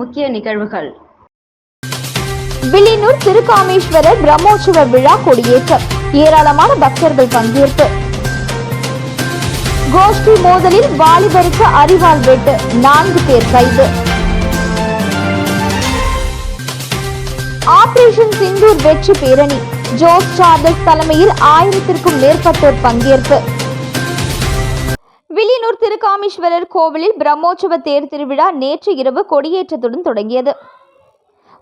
முக்கிய நிகழ்வுகள். வில்லியனூர் திருக்காமேஸ்வரர் பிரம்மோற்சவ விழா கொடியேற்றம். ஏராளமான பக்தர்கள் பங்கேற்பு. கோஷ்டி மோதலில் வாலிபருக்கு அறிவால் வெட்டு நான்கு பேர் கைது. ஆபரேஷன் சிந்தூர் வெற்றி பேரணி. ஜோஸ் சார்லஸ் தலைமையில் ஆயிரத்திற்கும் மேற்பட்டோர் பங்கேற்பு. வில்லியனூர் திருக்காமேஸ்வரர் கோவிலில் பிரம்மோற்சவ தேர் திருவிழா நேற்று இரவு கொடியேற்றத்துடன் தொடங்கியது.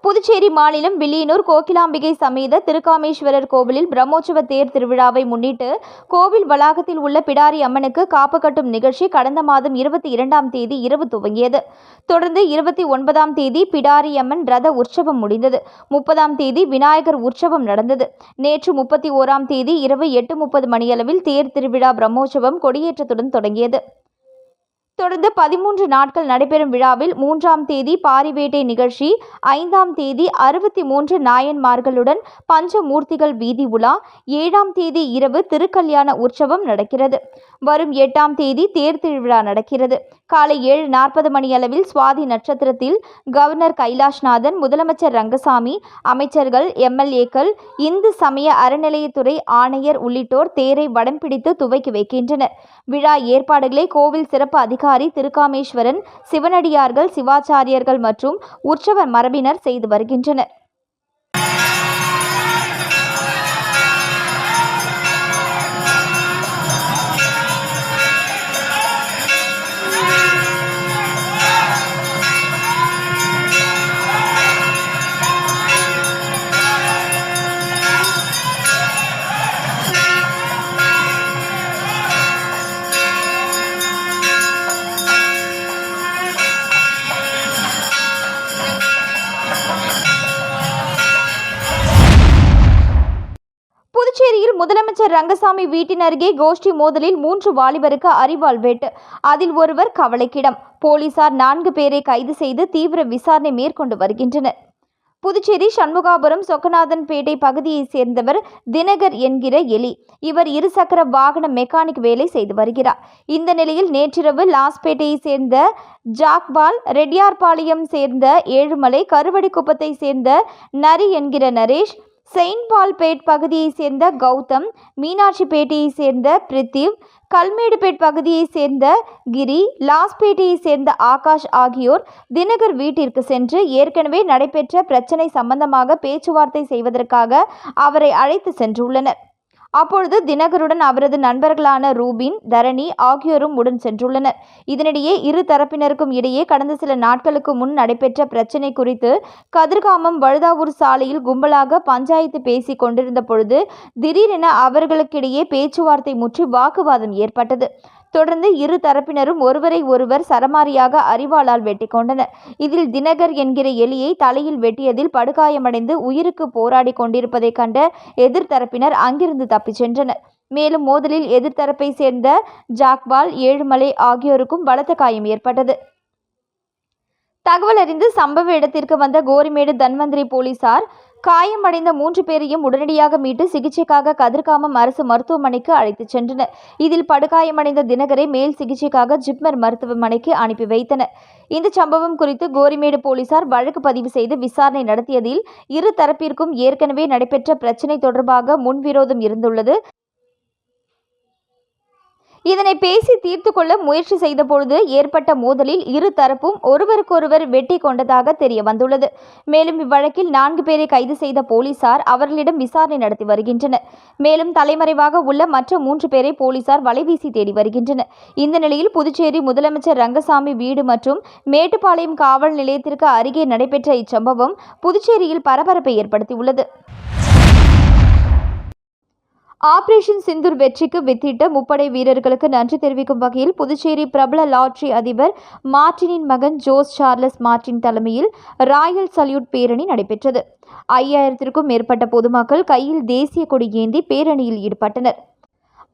புதுச்சேரி மாநிலம் வில்லியனூர் கோகிலாம்பிகை சமேத திருக்காமேஸ்வரர் கோவிலில் பிரம்மோற்சவ தேர் திருவிழாவை முன்னிட்டு கோவில் வளாகத்தில் உள்ள பிடாரி அம்மனுக்கு காப்பு கட்டும் நிகழ்ச்சி கடந்த மாதம் இருபத்தி இரண்டாம் தேதி இரவு துவங்கியது. தொடர்ந்து இருபத்தி ஒன்பதாம் தேதி பிடாரி அம்மன் ரத உற்சவம் முடிந்தது. முப்பதாம் தேதி விநாயகர் உற்சவம் நடந்தது. நேற்று முப்பத்தி ஓராம் தேதி இரவு எட்டு முப்பது மணியளவில் தேர் திருவிழா பிரம்மோற்சவம் கொடியேற்றத்துடன் தொடங்கியது. தொடர்ந்து பதிமூன்று நாட்கள் நடைபெறும் விழாவில் மூன்றாம் தேதி பாரிவேட்டை நிகழ்ச்சி ஐந்தாம் தேதி அறுபத்தி மூன்று நாயன்மார்களுடன் பஞ்சமூர்த்திகள் வீதி உலா ஏழாம் தேதி இரவு திருக்கல்யாண உற்சவம் நடக்கிறது. வரும் எட்டாம் தேதி தேர் திருவிழா நடக்கிறது. காலை ஏழு நாற்பது மணியளவில் சுவாதி நட்சத்திரத்தில் கவர்னர் கைலாஷ்நாதன் முதலமைச்சர் ரங்கசாமி அமைச்சர்கள் எம்எல்ஏக்கள் இந்து சமய அறநிலையத்துறை ஆணையர் உள்ளிட்டோர் தேரை வடம் பிடித்து துவக்கி வைக்கின்றனர். விழா ஏற்பாடுகளை கோவில் சிறப்பு அதிகாரி திருக்காமேஸ்வரன் சிவனடியார்கள் சிவாச்சாரியர்கள் மற்றும் உற்சவர் மரபினர் செய்து வருகின்றனர். முதலமைச்சர் ரங்கசாமி வீட்டின் அருகே கோஷ்டி மோதலில் மூன்று வாலிபருக்கு அறிவாள் வெட்டு. அதில் ஒருவர் கவலைக்கிடம். போலீசார் நான்கு பேரை கைது செய்து தீவிர விசாரணை மேற்கொண்டு வருகின்றனர். புதுச்சேரி சண்முகாபுரம் சொக்கநாதன்பேட்டை பகுதியைச் சேர்ந்தவர் தினகர் என்கிற எலி. இவர் இருசக்கர வாகன மெக்கானிக் வேலை செய்து வருகிறார். இந்த நிலையில் நேற்றிரவு லாஸ்பேட்டையைச் சேர்ந்த ஜாக்பால் ரெட்டியார்பாளையம் சேர்ந்த ஏழுமலை கருவடிக்குப்பத்தை சேர்ந்த நரி என்கிற நரேஷ் செயின்ட் பால்பேட் பகுதியைச் சேர்ந்த கௌதம் மீனாட்சிப்பேட்டையைச் சேர்ந்த பிரித்திவ் கல்மேடுபேட் பகுதியைச் சேர்ந்த கிரி லாஸ்பேட்டையைச் சேர்ந்த ஆகாஷ் ஆகியோர் தினகர் வீட்டிற்கு சென்று ஏற்கனவே நடைபெற்ற பிரச்சினை சம்பந்தமாக பேச்சுவார்த்தை செய்வதற்காக அவரை அழைத்து சென்றுள்ளனர். அப்பொழுது தினகருடன் அவரது நண்பர்களான ரூபின் தரணி ஆகியோரும் உடன் சென்றுள்ளனர். இதனிடையே இரு தரப்பினருக்கும் இடையே கடந்த சில நாட்களுக்கு முன் நடைபெற்ற பிரச்சினை குறித்து கதிர்காமம் வழுதாவூர் சாலையில் கும்பலாக பஞ்சாயத்து பேசிக் கொண்டிருந்த பொழுது திடீரென அவர்களுக்கிடையே பேச்சுவார்த்தை முற்றி வாக்குவாதம் ஏற்பட்டது. தொடர்ந்து இரு தரப்பினரும் ஒருவரை ஒருவர் சரமாரியாக அறிவாளால் வெட்டி கொண்டனர். இதில் தினகர் என்கிற எலியை தலையில் வெட்டியதில் படுகாயமடைந்து உயிருக்கு போராடி கொண்டிருப்பதைக் கண்ட எதிர்த்தரப்பினர் அங்கிருந்து தப்பிச் சென்றனர். மேலும் மோதலில் எதிர்த்தரப்பை சேர்ந்த ஜாக்பால் ஏழுமலை ஆகியோருக்கும் பலத்த காயம் ஏற்பட்டது. தகவல் அறிந்து சம்பவ இடத்திற்கு வந்த கோரிமேடு தன்வந்திரி போலீசார் காயமடைந்த மூன்று பேரையும் உடனடியாக மீட்டு சிகிச்சைக்காக கதிர்காமம் அரசு மருத்துவமனைக்கு அழைத்துச் சென்றனர். இதில் படுகாயமடைந்த தினகரை மேல் சிகிச்சைக்காக ஜிப்மர் மருத்துவமனைக்கு அனுப்பி வைத்தனர். இந்த சம்பவம் குறித்து கோரிமேடு போலீசார் வழக்கு பதிவு செய்து விசாரணை நடத்தியதில் இரு தரப்பிற்கும் ஏற்கனவே நடைபெற்ற பிரச்சினை தொடர்பாக முன்விரோதம் இருந்துள்ளது. இதனை பேசி தீர்த்து கொள்ள முயற்சி செய்த பொழுது ஏற்பட்ட மோதலில் இரு தரப்பும் ஒருவருக்கொருவர் வெட்டி கொண்டதாக தெரிய வந்துள்ளது. மேலும் இவ்வழக்கில் நான்கு பேரை கைது செய்த போலீசார் அவர்களிடம் விசாரணை நடத்தி வருகின்றனர். மேலும் தலைமறைவாக உள்ள மற்ற மூன்று பேரை போலீசார் வலைவீசி தேடி வருகின்றனர். இந்த நிலையில் புதுச்சேரி முதலமைச்சர் ரங்கசாமி வீடு மற்றும் மேட்டுப்பாளையம் காவல் நிலையத்திற்கு அருகே நடைபெற்ற இச்சம்பவம் புதுச்சேரியில் பரபரப்பை ஏற்படுத்தியுள்ளது. ஆபரேஷன் சிந்தூர் வெற்றிக்கு வித்திட்ட முப்படை வீரர்களுக்கு நன்றி தெரிவிக்கும் வகையில் புதுச்சேரி பிரபல லாட்ரி அதிபர் மார்டினின் மகன் ஜோஸ் சார்லஸ் மார்டின் தலைமையில் ராயல் சல்யூட் பேரணி நடைபெற்றது. ஐயாயிரத்திற்கும் மேற்பட்ட பொதுமக்கள் கையில் தேசிய கொடி ஏந்தி பேரணியில் ஈடுபட்டனர்.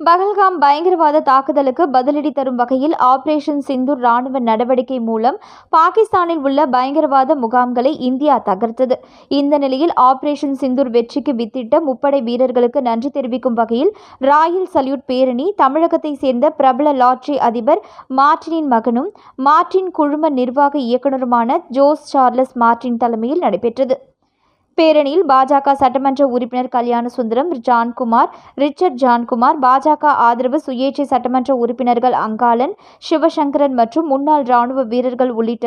பகல்காம் பயங்கரவாத தாக்குதலுக்கு பதிலடி தரும் வகையில் ஆபரேஷன் சிந்தூர் ராணுவ நடவடிக்கை மூலம் பாகிஸ்தானில் உள்ள பயங்கரவாத முகாம்களை இந்தியா தகர்த்தது. இந்த நிலையில் ஆபரேஷன் சிந்தூர் வெற்றிக்கு வித்திட்ட முப்படை வீரர்களுக்கு நன்றி தெரிவிக்கும் வகையில் ராயல் சல்யூட் பேரணி தமிழகத்தை சேர்ந்த பிரபல லாட்ரி அதிபர் மார்டினின் மகனும் மார்டின் குழும நிர்வாக இயக்குநருமான ஜோஸ் சார்லஸ் மார்டின் தலைமையில் நடைபெற்றது. பேரணியில் பாஜக சட்டமன்ற உறுப்பினர் கல்யாண சுந்தரம் ஜான்குமார் ரிச்சர்ட் ஜான்குமார் பாஜக ஆதரவு சுயேட்சை சட்டமன்ற உறுப்பினர்கள் அங்காளன் சிவசங்கரன் மற்றும் முன்னாள் ராணுவ வீரர்கள் உள்ளிட்ட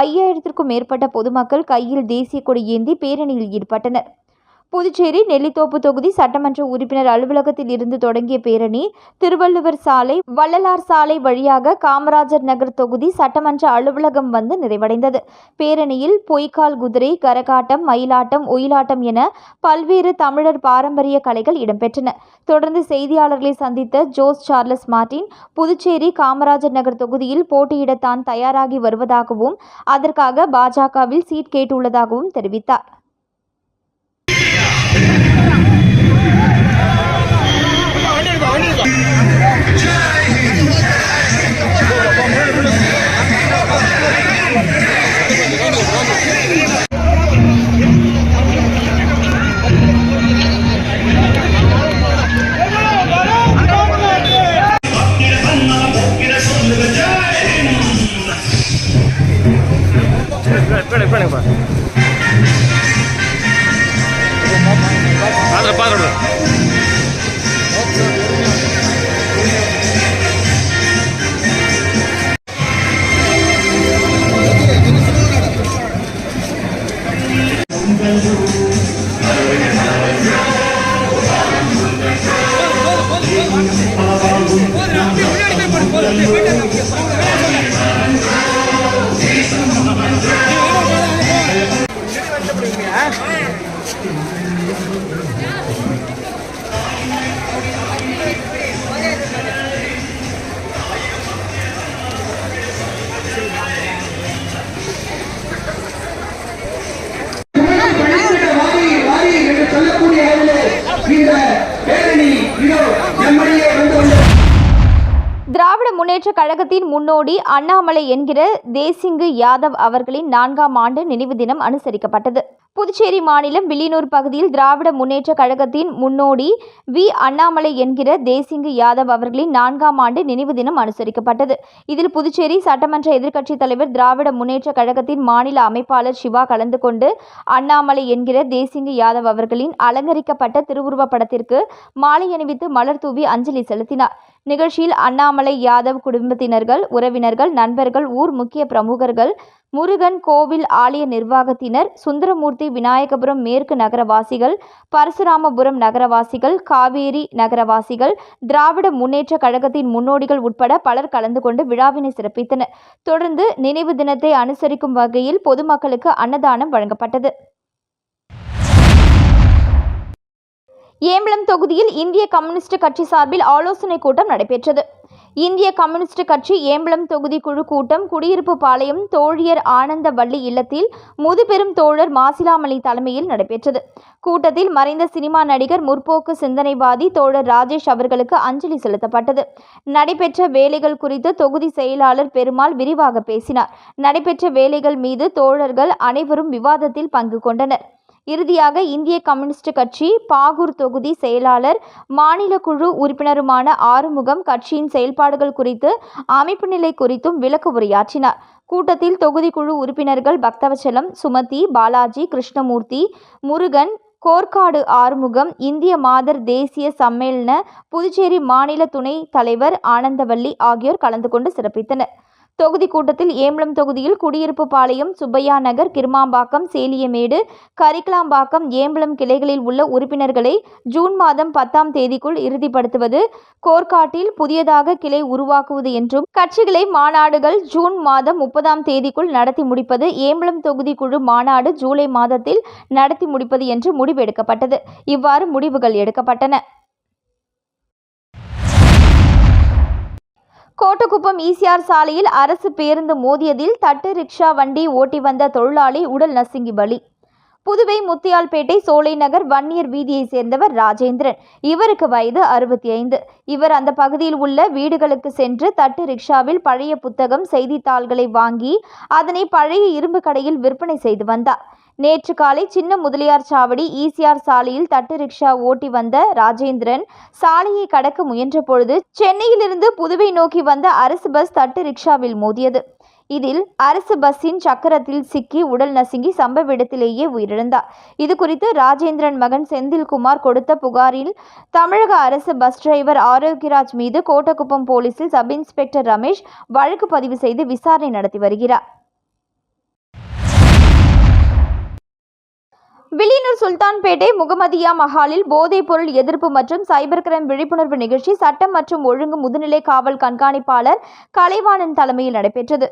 ஐயாயிரத்திற்கும் மேற்பட்ட பொதுமக்கள் கையில் தேசிய கொடி ஏந்தி பேரணியில் ஈடுபட்டனர். புதுச்சேரி நெல்லித்தோப்பு தொகுதி சட்டமன்ற உறுப்பினர் அலுவலகத்தில் இருந்து தொடங்கிய பேரணி திருவள்ளுவர் சாலை வள்ளலார் சாலை வழியாக காமராஜர் நகர் தொகுதி சட்டமன்ற அலுவலகம் வந்து நிறைவடைந்தது. பேரணியில் பொய்க்கால் குதிரை கரகாட்டம் மயிலாட்டம் ஒயிலாட்டம் என பல்வேறு தமிழர் பாரம்பரிய கலைகள் இடம்பெற்றன. தொடர்ந்து செய்தியாளர்களை சந்தித்த Jose Charles Martin Puducherry Kamarajar Nagar தொகுதியில் போட்டியிட தான் தயாராகி வருவதாகவும் அதற்காக பாஜகவில் சீட் கேட்டுள்ளதாகவும் தெரிவித்தார். Yeah! கழகத்தின் முன்னோடி அண்ணாமலை என்கிற தேசிங்கு யாதவ் அவர்களின் நான்காம் ஆண்டு நினைவு தினம் அனுசரிக்கப்பட்டது. புதுச்சேரி மாநிலம் வில்லியனூர் பகுதியில் திராவிட முன்னேற்ற கழகத்தின் முன்னோடி வி. அண்ணாமலை என்கிற தேசிங்கு யாதவ் அவர்களின் நான்காம் ஆண்டு நினைவு தினம் அனுசரிக்கப்பட்டது. இதில் புதுச்சேரி சட்டமன்ற எதிர்க்கட்சித் தலைவர் திராவிட முன்னேற்ற கழகத்தின் மாநில அமைப்பாளர் சிவா கலந்து கொண்டு அண்ணாமலை என்கிற தேசிங்கு யாதவ் அவர்களின் அலங்கரிக்கப்பட்ட திருவுருவப் படத்திற்கு மாலை அணிவித்து மலர் தூவி அஞ்சலி செலுத்தினார். நிகழ்ச்சியில் அண்ணாமலை யாதவ் குடும்பத்தினர்கள் உறவினர்கள் நண்பர்கள் ஊர் முக்கிய பிரமுகர்கள் முருகன் கோவில் ஆலய நிர்வாகத்தினர் சுந்தரமூர்த்தி விநாயகபுரம் மேற்கு நகரவாசிகள் பரசுராமபுரம் நகரவாசிகள் காவேரி நகரவாசிகள் திராவிட முன்னேற்ற கழகத்தின் முன்னோடிகள் உட்பட பலர் கலந்து கொண்டு விழாவினை சிறப்பித்தனர். தொடர்ந்து நினைவு தினத்தை அனுசரிக்கும் வகையில் பொதுமக்களுக்கு அன்னதானம் வழங்கப்பட்டது. ஏம்பலம் தொகுதியில் இந்திய கம்யூனிஸ்ட் கட்சி சார்பில் ஆலோசனை கூட்டம் நடைபெற்றது. இந்திய கம்யூனிஸ்ட் கட்சி ஏம்பலம் தொகுதி குழு கூட்டம் குடியிருப்பு பாளையம் தோழியர் ஆனந்த வள்ளி இல்லத்தில் முதுபெரும் தோழர் மாசிலாமணி தலைமையில் நடைபெற்றது. கூட்டத்தில் மறைந்த சினிமா நடிகர் முற்போக்கு சிந்தனைவாதி தோழர் ராஜேஷ் அவர்களுக்கு அஞ்சலி செலுத்தப்பட்டது. நடைபெற்ற வேலைகள் குறித்து தொகுதி செயலாளர் பெருமாள் விரிவாக பேசினார். நடைபெற்ற வேலைகள் மீது தோழர்கள் அனைவரும் விவாதத்தில் பங்கு கொண்டனர். இறுதியாக இந்திய கம்யூனிஸ்ட் கட்சி பாகூர் தொகுதி செயலாளர் மாநில குழு உறுப்பினருமான ஆறுமுகம் கட்சியின் செயல்பாடுகள் குறித்து அமைப்பு நிலை குறித்தும் விளக்கு உரையாற்றினார். கூட்டத்தில் தொகுதி குழு உறுப்பினர்கள் பக்தவச்சலம் சுமதி பாலாஜி கிருஷ்ணமூர்த்தி முருகன் கோர்க்காடு ஆறுமுகம் இந்திய மாதர் தேசிய சம்மேளன புதுச்சேரி மாநில துணை தலைவர் ஆனந்தவல்லி ஆகியோர் கலந்து கொண்டு சிறப்பித்தனர். தொகுதி கூட்டத்தில் ஏம்பலம் தொகுதியில் குடியிருப்பு பாளையம் சுப்பையா நகர் கிருமாம்பாக்கம் சேலியமேடு கரிக்கலாம்பாக்கம் ஏம்பலம் கிளைகளில் உள்ள உறுப்பினர்களை ஜூன் மாதம் பத்தாம் தேதிக்குள் இறுதிப்படுத்துவது கோர்க்காட்டில் புதியதாக கிளை உருவாக்குவது என்றும் கட்சிகளை மாநாடுகள் ஜூன் மாதம் முப்பதாம் தேதிக்குள் நடத்தி முடிப்பது ஏம்பலம் தொகுதி குழு மாநாடு ஜூலை மாதத்தில் நடத்தி முடிப்பது என்று முடிவெடுக்கப்பட்டது. இவ்வாறு முடிவுகள் எடுக்கப்பட்டன. கோட்டக்குப்பம் ஈசிஆர் சாலையில் அரசு பேருந்து மோதியதில் தட்டு ரிக்ஷா வண்டி ஓட்டி வந்த தொழிலாளி உடல் நசுங்கி பலி. புதுவை முத்தியால்பேட்டை சோலை நகர் வன்னியர் வீதியை சேர்ந்தவர் ராஜேந்திரன். இவருக்கு வயது அறுபத்தி ஐந்து இவர் அந்த பகுதியில் உள்ள வீடுகளுக்கு சென்று தட்டு ரிக்ஷாவில் பழைய புத்தகம் செய்தித்தாள்களை வாங்கி அதனை பழைய இரும்பு கடையில் விற்பனை செய்து வந்தார். நேற்று காலை சின்ன முதலியார் சாவடி ஈசிஆர் சாலையில் தட்டு ரிக்ஷா ஓட்டி வந்த ராஜேந்திரன் சாலையை கடக்க முயன்ற பொழுது சென்னையிலிருந்து புதுவை நோக்கி வந்த அரசு பஸ் தட்டு ரிக்ஷாவில் மோதியது. இதில் அரசு பஸ்ஸின் சக்கரத்தில் சிக்கி உடல் நசுங்கி சம்பவ இடத்திலேயே உயிரிழந்தார். இது குறித்து ராஜேந்திரன் மகன் செந்தில்குமார் கொடுத்த புகாரில் தமிழக அரசு பஸ் டிரைவர் ஆரோக்கியராஜ் மீது கோட்டக்குப்பம் போலீசில் சப் இன்ஸ்பெக்டர் ரமேஷ் வழக்கு பதிவு செய்து விசாரணை நடத்தி வருகிறார். வில்லியனூர் சுல்தான்பேட்டை முகமதியா மஹாலில் போதைப்பொருள் எதிர்ப்பு மற்றும் சைபர் கிரைம் விழிப்புணர்வு நிகழ்ச்சி சட்டம் மற்றும் ஒழுங்கு முதுநிலை காவல் கண்காணிப்பாளர் கலைவாணன் தலைமையில் நடைபெற்றது.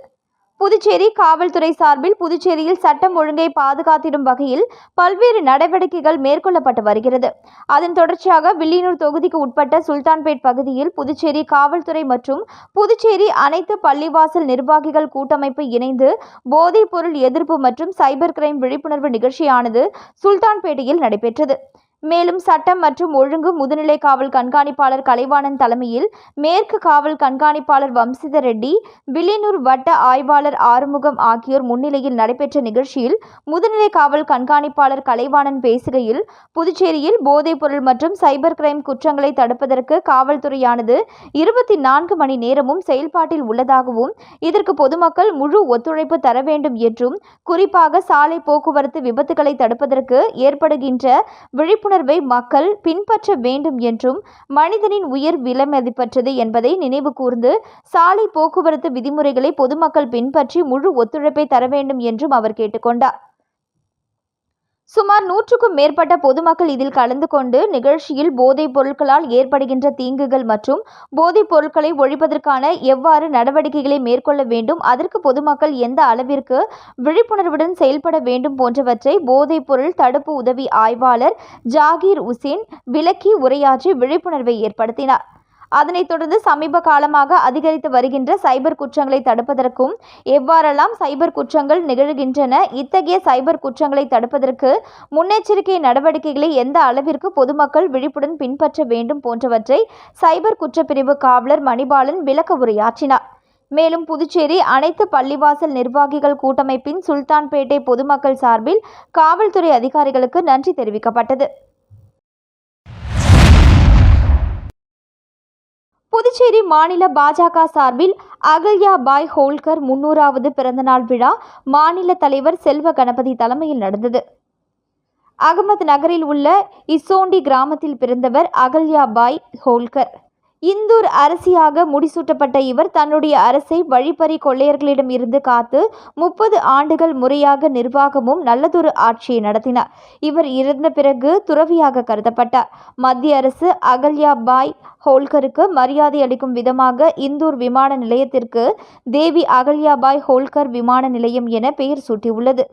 புதுச்சேரி காவல்துறை சார்பில் புதுச்சேரியில் சட்டம் ஒழுங்கை பாதுகாத்திடும் வகையில் பல்வேறு நடவடிக்கைகள் மேற்கொள்ளப்பட்டு வருகிறது. அதன் தொடர்ச்சியாக வில்லியனூர் தொகுதிக்கு உட்பட்ட சுல்தான்பேட் பகுதியில் புதுச்சேரி காவல்துறை மற்றும் புதுச்சேரி அனைத்து பள்ளிவாசல் நிர்வாகிகள் கூட்டமைப்பு இணைந்து போதைப் பொருள் எதிர்ப்பு மற்றும் சைபர் கிரைம் விழிப்புணர்வு நிகழ்ச்சியானது சுல்தான்பேட்டையில் நடைபெற்றது. மேலும் சட்டம் மற்றும் ஒழுங்கு முதுநிலை காவல் கண்காணிப்பாளர் கலைவாணன் தலைமையில் மேற்கு காவல் கண்காணிப்பாளர் வம்சித ரெட்டி வில்லியனூர் வட்ட ஆய்வாளர் ஆறுமுகம் ஆகியோர் முன்னிலையில் நடைபெற்ற நிகழ்ச்சியில் முதுநிலை காவல் கண்காணிப்பாளர் கலைவாணன் பேசுகையில் புதுச்சேரியில் போதைப்பொருள் மற்றும் சைபர் கிரைம் குற்றங்களை தடுப்பதற்கு காவல்துறையானது இருபத்தி நான்கு மணி நேரமும் செயல்பாட்டில் உள்ளதாகவும் இதற்கு பொதுமக்கள் முழு ஒத்துழைப்பு தர வேண்டும் என்றும் குறிப்பாக சாலை போக்குவரத்து விபத்துகளை தடுப்பதற்கு ஏற்படுகின்ற விழிப்புணர்வு மக்கள் பின்பற்ற வேண்டும் என்றும் மனிதனின் உயிர் விலைமதிப்பற்றது என்பதை நினைவு கூர்ந்து சாலை போக்குவரத்து விதிமுறைகளை பொதுமக்கள் பின்பற்றி முழு ஒத்துழைப்பை தர வேண்டும் என்றும் அவர் கேட்டுக்கொண்டார். சுமார் நூற்றுக்கும் மேற்பட்ட பொதுமக்கள் இதில் கலந்து கொண்டு நிகழ்ச்சியில் போதைப் பொருட்களால் ஏற்படுகின்ற தீங்குகள் மற்றும் போதைப் பொருட்களை ஒழிப்பதற்கான எவ்வாறு நடவடிக்கைகளை மேற்கொள்ள வேண்டும் அதற்கு பொதுமக்கள் எந்த அளவிற்கு விழிப்புணர்வுடன் செயல்பட வேண்டும் போன்றவற்றை போதைப் பொருள் தடுப்பு உதவி ஆய்வாளர் ஜாகீர் உசேன் விளக்கி உரையாற்றி விழிப்புணர்வை ஏற்படுத்தினார். அதனைத் தொடர்ந்து சமீப காலமாக அதிகரித்து வருகின்ற சைபர் குற்றங்களை தடுப்பதற்கும் எவ்வாறெல்லாம் சைபர் குற்றங்கள் நிகழ்கின்றன இத்தகைய சைபர் குற்றங்களை தடுப்பதற்கு முன்னெச்சரிக்கை நடவடிக்கைகளை எந்த அளவிற்கு பொதுமக்கள் விழிப்புடன் பின்பற்ற வேண்டும் போன்றவற்றை சைபர் குற்றப்பிரிவு காவலர் மணிபாலன் விளக்க உரையாற்றினார். மேலும் புதுச்சேரி அனைத்து பள்ளிவாசல் நிர்வாகிகள் கூட்டமைப்பின் சுல்தான்பேட்டை பொதுமக்கள் சார்பில் காவல்துறை அதிகாரிகளுக்கு நன்றி தெரிவிக்கப்பட்டது. புதுச்சேரி மாநில பாஜக சார்பில் அகல்யா பாய் ஹோல்கர் முன்னூறாவது பிறந்தநாள் விழா மாநில தலைவர் செல்வ கணபதி தலைமையில் நடந்தது. அகமது நகரில் உள்ள இசோண்டி கிராமத்தில் பிறந்தவர் அகல்யா பாய் ஹோல்கர். இந்தூர் அரசியாக முடிசூட்டப்பட்ட இவர் தன்னுடைய அரசை வழிப்பறி கொள்ளையர்களிடம் இருந்து காத்து முப்பது ஆண்டுகள் முறையாக நிர்வாகமும் நல்லதொரு ஆட்சியை நடத்தினார். இவர் இறந்த பிறகு துறவியாக கருதப்பட்டார். மத்திய அரசு அகல்யா பாய் ஹோல்கருக்கு மரியாதை அளிக்கும் விதமாக இந்தூர் விமான நிலையத்திற்கு தேவி அகல்யாபாய் ஹோல்கர் விமான நிலையம் என பெயர் சூட்டியுள்ளது.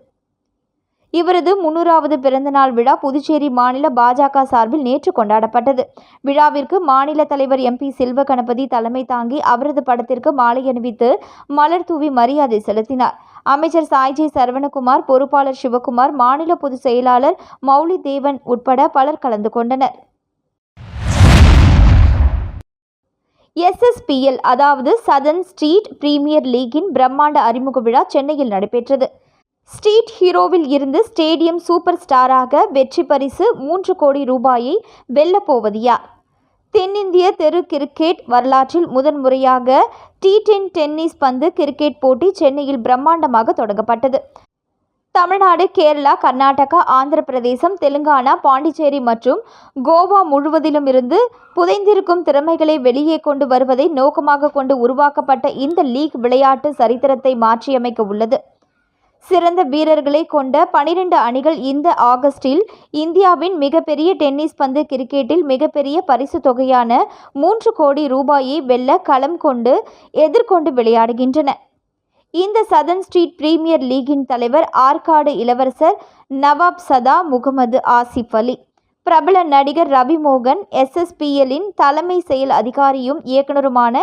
இவரது முன்னூறாவது பிறந்தநாள் விழா புதுச்சேரி மாநில பாஜக சார்பில் நேற்று கொண்டாடப்பட்டது. விழாவிற்கு மாநில தலைவர் எம்பி செல்வ கணபதி தலைமை தாங்கி அவரது படத்திற்கு மாலை அணிவித்து மலர் தூவி மரியாதை செலுத்தினார். அமைச்சர் சாய்ஜி சரவணகுமார் பொறுப்பாளர் சிவகுமார் மாநில பொதுச் செயலாளர் மௌலி தேவன் உட்பட பலர் கலந்து கொண்டனர். எஸ்எஸ்பிஎல் அதாவது சதன் ஸ்ட்ரீட் பிரீமியர் லீக்கின் பிரம்மாண்ட அறிமுக விழா சென்னையில் நடைபெற்றது. ஸ்ட்ரீட் ஹீரோவில் இருந்து ஸ்டேடியம் சூப்பர் ஸ்டாராக வெற்றி பரிசு மூன்று கோடி ரூபாயை வெல்லப்போவது யார் தென்னிந்திய தெரு கிரிக்கெட் வரலாற்றில் முதன்முறையாக டி டென் டென்னிஸ் பந்து கிரிக்கெட் போட்டி சென்னையில் பிரம்மாண்டமாக தொடங்கப்பட்டது. தமிழ்நாடு கேரளா கர்நாடகா ஆந்திர பிரதேசம் தெலுங்கானா பாண்டிச்சேரி மற்றும் கோவா முழுவதிலும் இருந்து புதைந்திருக்கும் திறமைகளை வெளியே கொண்டு வருவதை நோக்கமாக கொண்டு உருவாக்கப்பட்ட இந்த லீக் விளையாட்டு சரித்திரத்தை மாற்றியமைக்க உள்ளது. சிறந்த வீரர்களை கொண்ட பனிரெண்டு அணிகள் இந்த ஆகஸ்டில் இந்தியாவின் மிகப்பெரிய டென்னிஸ் பந்து கிரிக்கெட்டில் மிகப்பெரிய பரிசு தொகையான மூன்று கோடி ரூபாயை வெல்ல களம் கொண்டு எதிர்கொண்டு விளையாடுகின்றன. இந்த சதன் ஸ்ட்ரீட் பிரீமியர் லீகின் தலைவர் ஆற்காடு இளவரசர் நவாப் சதா முகமது ஆசிஃப் அலி. பிரபல நடிகர் ரவி மோகன் எஸ்எஸ்பிஎல்லின் தலைமை செயல் அதிகாரியும் இயக்குனருமான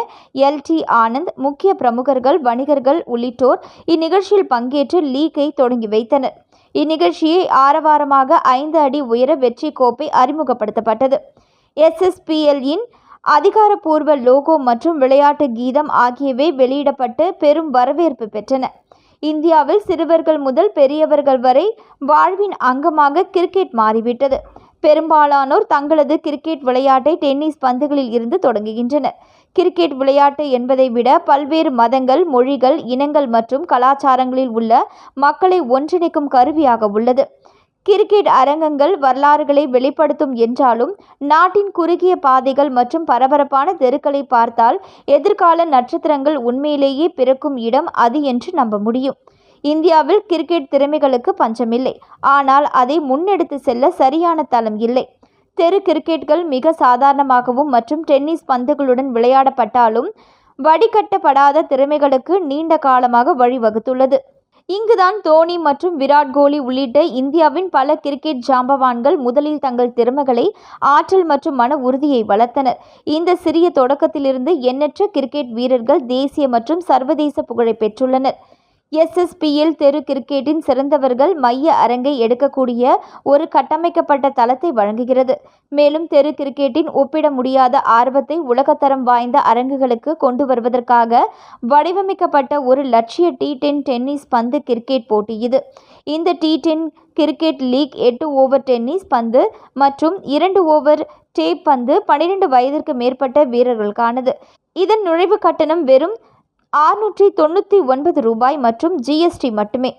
எல். டி. ஆனந்த் முக்கிய பிரமுகர்கள் வணிகர்கள் உள்ளிட்டோர் இந்நிகழ்ச்சியில் பங்கேற்று லீக்கை தொடங்கி வைத்தனர். இந்நிகழ்ச்சியை ஆரவாரமாக ஐந்து அடி உயர வெற்றி கோப்பை அறிமுகப்படுத்தப்பட்டது. எஸ்எஸ்பிஎல்லின் அதிகாரப்பூர்வ லோகோ மற்றும் விளையாட்டு கீதம் ஆகியவை வெளியிடப்பட்டு பெரும் வரவேற்பு பெற்றன. இந்தியாவில் சிறுவர்கள் முதல் பெரியவர்கள் வரை வாழ்வின் அங்கமாக கிரிக்கெட் மாறிவிட்டது. பெரும்பாலானோர் தங்களது கிரிக்கெட் விளையாட்டை டென்னிஸ் பந்துகளில் இருந்து தொடங்குகின்றனர். கிரிக்கெட் விளையாட்டு என்பதை விட பல்வேறு மதங்கள் மொழிகள் இனங்கள் மற்றும் கலாச்சாரங்களில் உள்ள மக்களை ஒன்றிணைக்கும் கருவியாக உள்ளது. கிரிக்கெட் அரங்கங்கள் வரலாறுகளை வெளிப்படுத்தும் என்றாலும் நாட்டின் குறுகிய பாதைகள் மற்றும் பரபரப்பான தெருக்களை பார்த்தால் எதிர்கால நட்சத்திரங்கள் உண்மையிலேயே பிறக்கும் இடம் அது என்று நம்ப முடியும். இந்தியாவில் கிரிக்கெட் திறமைகளுக்கு பஞ்சமில்லை. ஆனால் அதை முன்னெடுத்து செல்ல சரியான தளம் இல்லை. தெரு கிரிக்கெட்கள் மிக சாதாரணமாகவும் மற்றும் டென்னிஸ் பந்துகளுடன் விளையாடப்பட்டாலும் வடிகட்டப்படாத திறமைகளுக்கு நீண்ட காலமாக வழிவகுத்துள்ளது. இங்குதான் தோனி மற்றும் விராட் கோலி உள்ளிட்ட இந்தியாவின் பல கிரிக்கெட் ஜாம்பவான்கள் முதலில் தங்கள் திறமைகளை ஆற்றல் மற்றும் மன உறுதியை வளர்த்தனர். இந்த சிறிய தொடக்கத்திலிருந்து எண்ணற்ற கிரிக்கெட் வீரர்கள் தேசிய மற்றும் சர்வதேச புகழை பெற்றுள்ளனர். எஸ்எஸ்பிஎல் தெரு கிரிக்கெட்டின் சிறந்தவர்கள் மைய அரங்கை எடுக்கக்கூடிய ஒரு கட்டமைக்கப்பட்ட தளத்தை வழங்குகிறது. மேலும் தெரு கிரிக்கெட்டின் ஒப்பிட முடியாத ஆர்வத்தை உலகத்தரம் வாய்ந்த அரங்குகளுக்கு கொண்டு வருவதற்காக வடிவமைக்கப்பட்ட ஒரு லட்சிய டி டென் டென்னிஸ் பந்து கிரிக்கெட் போட்டி இது. இந்த டி டென் கிரிக்கெட் லீக் எட்டு ஓவர் டென்னிஸ் பந்து மற்றும் இரண்டு ஓவர் டேப் பந்து பன்னிரண்டு வயதிற்கு மேற்பட்ட வீரர்களுக்கானது இதன் நுழைவு கட்டணம் வெறும் ஆறுநூற்றி தொண்ணூற்றி ஒன்பது ரூபாய் மற்றும் ஜிஎஸ்டி மட்டுமே.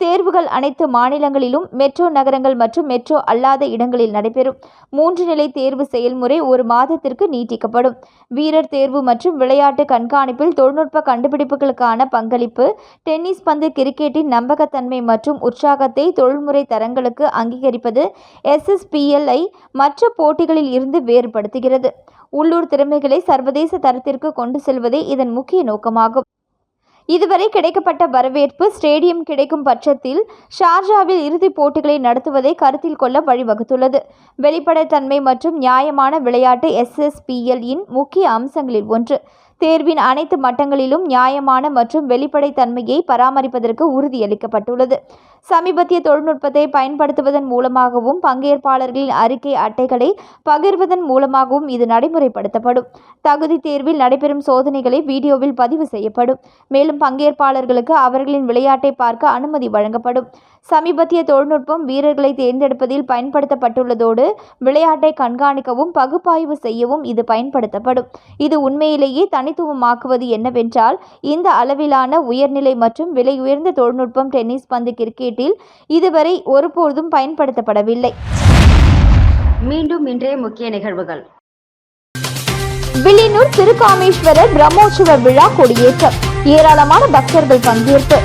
தேர்வுகள் அனைத்து மாநிலங்களிலும் மெட்ரோ நகரங்கள் மற்றும் மெட்ரோ அல்லாத இடங்களில் நடைபெறும். மூன்று நிலை தேர்வு செயல்முறை ஒரு மாதத்திற்கு நீட்டிக்கப்படும். வீரர் தேர்வு மற்றும் விளையாட்டு கண்காணிப்பில் தொழில்நுட்ப கண்டுபிடிப்புகளுக்கான பங்களிப்பு டென்னிஸ் பந்து கிரிக்கெட்டின் நம்பகத்தன்மை மற்றும் உற்சாகத்தை தொழில்முறை தரங்களுக்கு அங்கீகரிப்பது எஸ்எஸ்பிஎல்ஐ மற்ற போட்டிகளில் இருந்து வேறுபடுத்துகிறது. உள்ளூர் திறமைகளை சர்வதேச தரத்திற்கு கொண்டு செல்வதே இதன் முக்கிய நோக்கமாகும். இதுவரை கிடைக்கப்பட்ட வரவேற்பு ஸ்டேடியம் கிடைக்கும் பட்சத்தில் ஷார்ஜாவில் இறுதிப் போட்டிகளை நடத்துவதை கருத்தில் கொள்ள வழிவகுத்துள்ளது. வெளிப்படைத்தன்மை மற்றும் நியாயமான விளையாட்டு எஸ்எஸ்பிஎல் இன் முக்கிய அம்சங்களில் ஒன்று. தேர்வின் அனைத்து மட்டங்களிலும் நியாயமான மற்றும் வெளிப்படைத்தன்மையை பராமரிப்பதற்கு உறுதியளிக்கப்பட்டுள்ளது. சமீபத்திய தொழில்நுட்பத்தை பயன்படுத்துவதன் மூலமாகவும் பங்கேற்பாளர்களின் அறிக்கை அட்டைகளை பகிர்வதன் மூலமாகவும் இது நடைமுறைப்படுத்தப்படும். தகுதி தேர்வில் நடைபெறும் சோதனைகளை வீடியோவில் பதிவு செய்யப்படும். மேலும் பங்கேற்பாளர்களுக்கு அவர்களின் விளையாட்டை பார்க்க அனுமதி வழங்கப்படும். சமீபத்திய தொழில்நுட்பம் வீரர்களை தேர்ந்தெடுப்பதில் பயன்படுத்தப்பட்டுள்ளதோடு விளையாட்டை கண்காணிக்கவும் பகுப்பாய்வு செய்யவும் இது பயன்படுத்தப்படும். இது உண்மையிலேயே தனித்துவமாக்குவது என்னவென்றால் இந்த அளவிலான உயர்நிலை மற்றும் விலை உயர்ந்த தொழில்நுட்பம் டென்னிஸ் பந்து கிரிக்கெட் கிரிக்கெட்டில் இதுவரை ஒருபோதும் பயன்படுத்தப்படவில்லை. மீண்டும் இன்றைய முக்கிய நிகழ்வுகள். வில்லியனூர் திருக்காமேஸ்வரர் பிரம்மோற்சவ விழா கொடியேற்றம். ஏராளமான பக்தர்கள் பங்கேற்பு.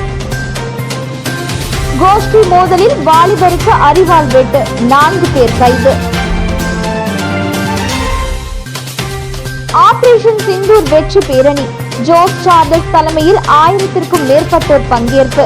கோஷ்டி மோதலில் வாலிபருக்கு அறிவால் வெட்டு நான்கு பேர் கைது. ஆபரேஷன் சிந்தூர் வெற்றி பேரணி. ஜோஸ் சார்லஸ் தலைமையில் ஆயிரத்திற்கும் மேற்பட்டோர் பங்கேற்பு.